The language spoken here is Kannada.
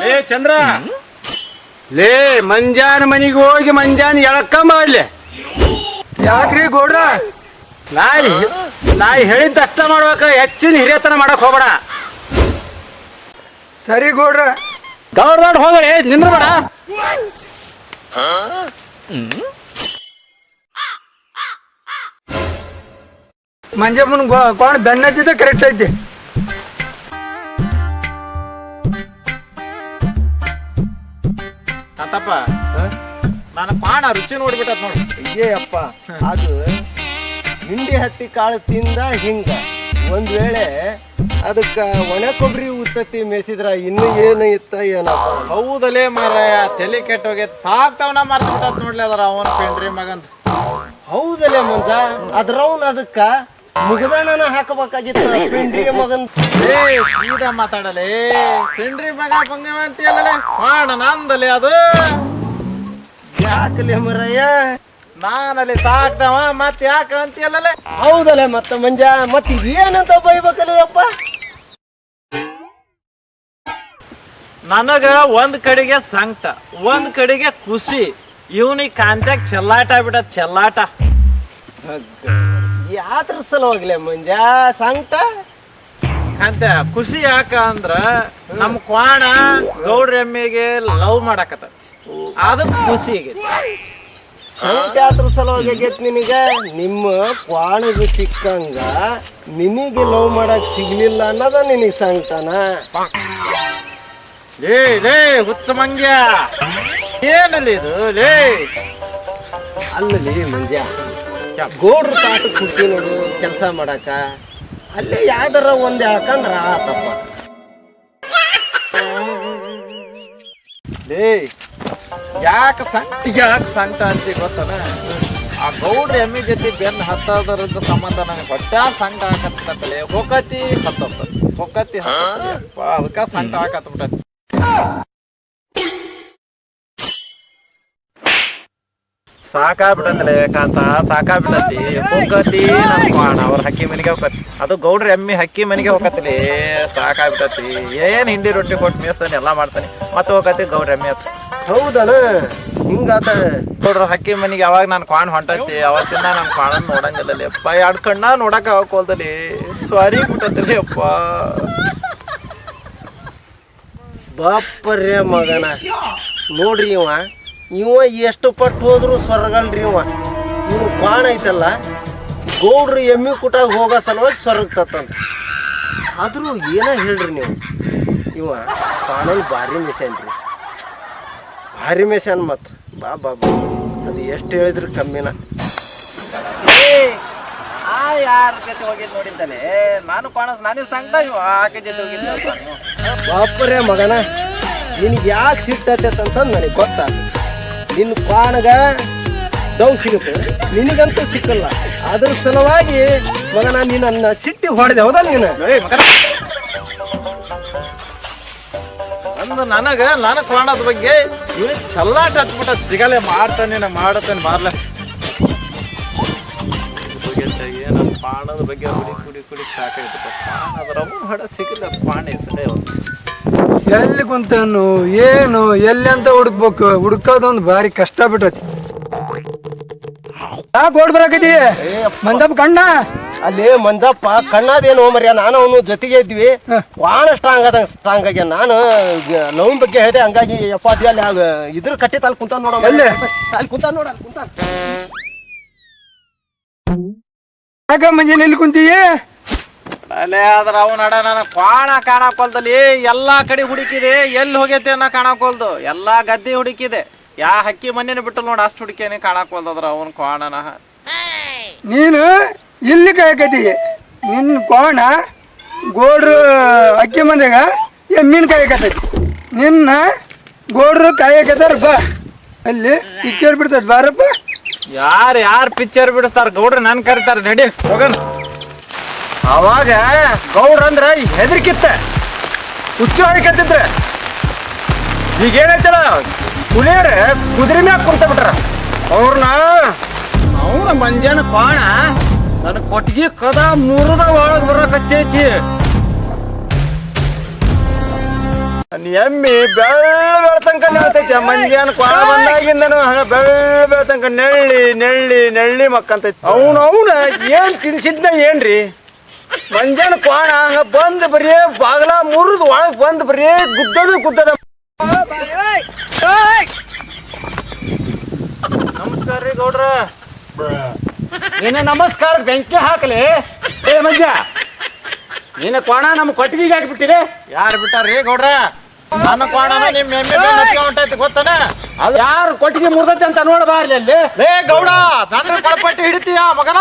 ಲೇ ಚಂದ್ರ. ಲೇ ಮಂಜಾನ ಮನಿಗೆ ಹೋಗಿ ಮಂಜಾನ ಎಳಕಂಬ ಮಾಡ್ಲಿ. ಯಾಕ್ರಿ ಗೌಡ್ರ? ನಾಯಿ ನಾಯಿ ಹೇಳಿದ ಅಷ್ಟ ಮಾಡ್ಬೇಕ ಹೆಚ್ಚಿನ ಹಿರಿಯತನ ಮಾಡಕ್ ಹೋಗ್ಬೇಡ. ಸರಿ ಗೌಡ್ರ. ದೌಡ್ ದೌಡ್ ಹೋಗಲಿ ನಿಂದ್ರಬೇಡ. ಮಂಜಮ್ಮನ್ ಕೋಣ ಕರೆಕ್ಟ್ ಐತಿ. ಅಂತಪ್ಪ ನಾನು ಪಾಣ ರುಚಿ ನೋಡ್ಬಿಟ್ಟತ್ ನೋಡಿ. ಅಪ್ಪ ಅದು ಹಿಂಡಿ ಹತ್ತಿ ಕಾಳು ತಿಂದ ಹಿಂಗ. ಒಂದ್ ವೇಳೆ ಅದಕ್ಕ ಒಣ ಕೊಬ್ಬರಿ ಉತ್ತತ್ತಿ ಮೇಸಿದ್ರ ಇನ್ನು ಏನು ಇತ್ತ ಏನಪ್ಪ? ಹೌದಲೇ ಮಾರಾಯ ತಲೆ ಕೆಟ್ಟ ಹೋಗೈತ್ ಸಾಕ್ತವನ ಮರ್ತ ಬಿಟ್ಟತ್ ನೋಡ್ಲಿ ಅದರ ಅವನ ಪೆಂಡ್ರಿ ಮಗಂತ ಹೌದಲೇ ಮುಂದ ಅದ್ರವ್ನ ಅದಕ್ಕ ಮುಗದಣ್ಣನ ಹಾಕಬೇಕಾಗಿತ್ತು ಪಿಂಡ್ರಿ ಮಗನ್? ಏ ಸೀದಾ ಮಾತಾಡಲೇ. ಪಿಂಡ್ರಿ ಮಗ ಬಂಗವ ಮಾಡ ನಂದಲೇ ಅದು. ಯಾಕಲಿ ಮರಯ್ಯ? ನಾನಲ್ಲಿ ಸಾಕ್ತವ ಮತ್ ಯಾಕ ಅಂತಿಯಲ್ಲ ಹೌದಲ್ಲ ಮತ್ತ ಮಂಜ ಮತ್ ಏನಂತ ಬೈಬೇಕಲ್ಲ ಅಪ್ಪ ನನಗ ಒಂದ್ ಕಡೆಗೆ ಸಂಕಟ ಒಂದ್ ಕಡೆಗೆ ಖುಷಿ. ಇವನಿಗೆ ಕಾಂತ್ಯಾಗ ಚೆಲ್ಲಾಟ ಬಿಡ ಚೆಲ್ಲಾಟ. ಯಾತ್ರ ಸಲುವಾಗ್ಲೆ ಮುಂಜ ಸಂಕಟ? ಅಂತ ಖುಷಿ ಯಾಕ ಅಂದ್ರ ನಮ್ ಕ್ವಾಣ ಗೌಡ್ರ ಎಮ್ಮೆಗೆ ಲವ್ ಮಾಡಾಕತ್ತ ಅದಕ್ಕೆ ಖುಷಿ ಆಗೈತಿ. ಸಂಕಟ ಯಾತ್ರ ಸಲುವಾಗಿ ಆಗೈತ್ ನಿನಗ? ನಿಮ್ಮ ಕ್ವಾಣಿಗೆ ಸಿಕ್ಕಂಗ ನಿನಗೆ ಲವ್ ಮಾಡಕ್ ಸಿಗ್ಲಿಲ್ಲ ಅನ್ನೋದ ನಿನಗ್ ಸಂಕಟನ? ಲೇ ಲೇ ಹುಚ್ಚ ಮಂಗ್ಯ. ಏನಲ್ಲಿ ಇದು? ಲೇ. ಅಲ್ಲಲ್ಲಿ ಮಂಜ ಗೋಡ್ರ ತಾಟ ಕುಟ್ಟಿ ನೋಡು, ಕೆಲಸ ಮಾಡಾಕ. ಅಲ್ಲೇ ಯಾವ್ದಾರ ಒಂದ್ ಹೇಳ್ಕಂದ್ರ ಆತಪ್ಪ. ಲೇ, ಯಾಕ ಸಂಟ, ಯಾಕೆ ಸಂಟ ಅಂತ ಗೊತ್ತನ? ಆ ಗೌಡ್ರ ಎಮ್ಮಿ ಜೊತೆ ಬೆನ್ನು ಹತ್ತೋದ್ರದ್ದು ಸಂಬಂಧ ನನಗೆ ಹೊಟ್ಟೆ ಸಂಟ ಹಾಕತ್ತಲೇ ಹೊಕತಿ ಹತ್ತತ್ತ ಹೊಕತಿ ಹತ್ತತ್ತ ಅದಕ್ಕ ಸಂಟ ಹಾಕತ್ ಬಿಟ್ಟತಿ ಸಾಕಾಗ್ಬಿಟ್ಟಂದ್ರೆ ಕಾಂತ ಸಾಕಾಗ್ಬಿಟ್ಟತಿ. ಹೋಗತಿ ನಮ್ಮ ಅವ್ರ ಹಕ್ಕಿ ಮನೆಗೆ ಹೋಗತಿ ಅದು ಗೌಡ್ರ ಎಮ್ಮಿ ಹಕ್ಕಿ ಮನೆಗೆ ಹೋಗತಿಲಿ ಸಾಕಾಗ್ಬಿಟ್ಟತಿ. ಏನ್ ಹಿಂಡಿ ರೊಟ್ಟಿ ಕೊಟ್ಟು ಮೇಸ್ತಾನೆ ಎಲ್ಲ ಮಾಡ್ತಾನೆ. ಮತ್ತೆ ಹೋಗತಿ ಗೌಡ್ರ ಎಮ್ಮಿ ಹತ್ತು ಹೌದಣ ಹಿಂಗಾತ. ಗೌಡ್ರ ಹಕ್ಕಿ ಮನೆಗೆ ಯಾವಾಗ ನಾನು ಕ್ವಾಣ ಹೊಂಟತಿ? ಅವತ್ತಿಂದ ನಾನು ಕ್ವಾಣ ನೋಡಂಗಿಲ್ಲ ಅಪ್ಪ ಎರಡು ಕಣ್ಣ ನೋಡಕ್ ಹೋಗಲ್ದಲ್ಲಿ ಸಾರಿ ಬಿಟ್ಟತಿಲಿ ಅಪ್ಪ ಬಾಪರ್ಯ ಮಗನ. ನೋಡ್ರಿ ಇವ. ಇವ ಎಷ್ಟು ಪಟ್ಟು ಹೋದ್ರು ಸ್ವರ್ಗಲ್ರಿ ಇವ. ಇವ್ ಬಾಣ ಐತಲ್ಲ ಗೌಡ್ರು ಎಮ್ಮಿ ಕುಟಾಗ ಹೋಗೋ ಸಲುವಾಗಿ ತತ್ತಂತ ಆದ್ರೂ ಏನ ಹೇಳ್ರಿ ನೀವು? ಇವ ಬಾಣಲ್ಲಿ ಭಾರಿ ಮಿಷನ್ ರೀ ಭಾರಿ ಮಿಷನ್ ಮತ್ತು ಬಾ ಬಾ ಬಾ. ಅದು ಎಷ್ಟು ಹೇಳಿದ್ರು ಕಮ್ಮಿನ. ಆ ಯಾರ ಜೊತೆ ಹೋಗಿದ್ ನೋಡಿದ್ದಾನೆ ನಾನು ಕಾಣಸ್ ನಾನೇ ಇವ ಆಕೆ ಜೊತೆ ಹೋಗಿದ್ದೆ ಬಾಪರೇ ಮಗನ ನಿನಗೆ ಯಾಕೆ ಸಿಗ್ತೈತೆ ಅಂತ ನನಗೆ ಗೊತ್ತಾಗ ನಿನ್ನ ಪ್ರಾಣಗ ಡೌ ಸಿಗುತ್ತೆ. ನಿನಗಂತೂ ಸಿಕ್ಕಲ್ಲ. ಅದ್ರ ಸಲುವಾಗಿ ನಾನು ನಿನ್ನ ಚಿಟ್ಟಿ ಹೊಡೆದೆ. ಹೌದಾ ನೀನು? ಅಂದ ನನಗ, ನನ್ನ ಕಾಣದ ಬಗ್ಗೆ ಇವ್ ಚಲ್ಲಾಟ ಹಚ್ಬಿಟ್ಟ ಸಿಗಲೆ ಮಾಡ್ತಾನೆ ನಾ ಮಾಡತಾನೆ ಏನು ಪಾಣದ ಬಗ್ಗೆ ಕುಡಿ ಕುಡಿ ಕುಡಿ ಸಾಕಾಯ್ತಪ್ಪ. ಪಾಣ ಅದ್ರ ಹಡ ಸಿಗಲ್ಲ ಪಾಣ ಹೆಸರೇ ಎಲ್ಲಿ ಕುಂತನು ಏನು ಎಲ್ಲಿ ಅಂತ ಹುಡುಕ್ಬೇಕು. ಹುಡುಕೋದೊಂದು ಭಾರಿ ಕಷ್ಟ ಬಿಟ್ಟತಿ. ಯಾಕೆ ಓಡ್ ಬರಾಕತಿ ಮಂಜಪ್ಪ ಕಣ್ಣ? ಅಲ್ಲಿ ಮಂಜಪ್ಪ ಕಣ್ಣದೇನು ಮರ್ಯ. ನಾನು ಅವನು ಜೊತೆಗೆ ಇದ್ವಿ. ಭಾಳ ಸ್ಟ್ರಾಂಗ್ ಅದ ಸ್ಟ್ರಾಂಗ್ ಆಗ್ಯ ನಾನು ಲವ್ ಬಗ್ಗೆ ಹೇಳಿದೆ. ಹಂಗಾಗಿ ಯಪ್ಪ ಅಲ್ಲಿ ಇದ್ರ ಕಟ್ಟಿ ಅಲ್ಲಿ ಕುಂತ ನೋಡ? ಅಲ್ಲಿ ಕುಂತ ನೋಡ ಅಲ್ಲಿ ಕುಂತ ಯಾಕ ಮಂಜಾನೆ ಎಲ್ಲಿ ಕುಂತೀಯ? ಅಲ್ಲೇ ಅದ್ರ ಅವನ ಅಡ ನನ್ನ ಕಾಣ ಕಾಣಕೊಲ್ದಲ್ಲಿ. ಎಲ್ಲಾ ಕಡೆ ಹುಡುಕಿದೆ. ಎಲ್ಲಿ ಹೋಗೈತೆ ಅನ್ನೋ ಕಾಣಕೊಲ್ದು? ಎಲ್ಲಾ ಗದ್ದೆ ಹುಡುಕಿದೆ. ಯಾ ಹಕ್ಕಿ ಮನೇನ ಬಿಟ್ಟು ನೋಡಿ ಅಷ್ಟು ಹುಡುಕೇನೆ ಕಾಣಕೊಲ್ದದ್ರ ಅವನ್ ಕ್ವಾಣನ ನೀನು ಇಲ್ಲಿ ಕಾಯಕತಿ ನಿನ್ನ ಕೋಣ ಗೋಡ್ರು ಅಕ್ಕಿ ಮಂದಿಗ ಎಮ್ಮಿನ ಕಾಯಕತೈತಿ ನಿನ್ನ ಗೋಡ್ರು ಕಾಯಕತ್ತಾರ ಬಾ. ಅಲ್ಲಿ ಪಿಕ್ಚರ್ ಬಿಡ್ತದ ಬಾರಪ್ಪ. ಯಾರು ಯಾರು ಪಿಕ್ಚರ್ ಬಿಡಿಸ್ತಾರ? ಗೌಡ್ರು ನನ್ ಕರಿತಾರ. ನಡಿ ಹೋಗನ್ ಅವಾಗ ಗೌಡ್ರ ಅಂದ್ರ ಹೆದರ್ಕಿತ್ತ. ಹುಚ್ಚು ಹೊಡಿಕತ್ತಿದ್ರ ಈಗ ಏನೈತಲ್ಲ ಹುಲಿಯರ ಕುದುರೆ ಮ್ಯಾಗ ಕುಂತ ಬಿಟ್ರ ಅವ್ರನ್ನ ಅವ್ರ ಮಂಜಾನ ಕಾಣ ನನ್ನ ಕೊಟ್ಟಿಗೆ ಕದ ಮುರಿದ ಒಳಗ್ ಬರಕತ್ತೈತಿ. ನನ್ನ ಎಮ್ಮಿ ಬೆಳ್ಳ ತನಕ ನೆಳ್ತೈತಿ. ಮಂಜಾನ ಕೋಣ ಬಂದಾಗಿಂದನು ಹಂಗ ಬೆಳ್ಳ ಬೆಳ್ತಂಕ ನೆಳ್ಳಿ ನೆಳ್ಳಿ ನೆಳ್ಳಿ ಮಕ್ಕಂತೈತಿ. ಅವನು ಅವನ ಏನ್ ತಿನ್ಸಿದ್ನ ಏನ್ರಿ? ಮಂಜಾನ ಕ್ವಾಣ ಹಂಗ ಬಂದ್ ಬರೀ ಬಾಗಲ ಮುರಿದ್ ಒಳಗ್ ಬಂದ್ ಬರೀ ಗುದ್ದದ ಗುದ್ದದ ನಮಸ್ಕಾರ ರೀ ಗೌಡ್ರ. ಏನ ನಮಸ್ಕಾರ ಬೆಂಕಿ ಹಾಕಲಿ. ಏ ಮಂಜ ನೀನ ಕೋಣ ನಮ್ಮ ಕೊಟ್ಟಿಗೆ ಯಾರ ಯಾರು ಬಿಟ್ಟಾರ್ರಿ ಗೌಡ್ರ? ನನ್ನ ಕೋಣ ನಿಮ್ ಎಮ್ಮೆ ಹೊಂಟೈತಿ, ಗೊತ್ತನ? ಅದು ಯಾರು ಕೊಟ್ಟಿಗೆ ಮುರ್ದೈತೆ ಅಂತ ನೋಡಬಾರ್ಲಿ ಅಲ್ಲಿ. ಲೇ ಗೌಡ, ನನ್ನ ಕೊಳಪಟ್ಟಿ ಹಿಡಿತೀಯ ಮಗನ?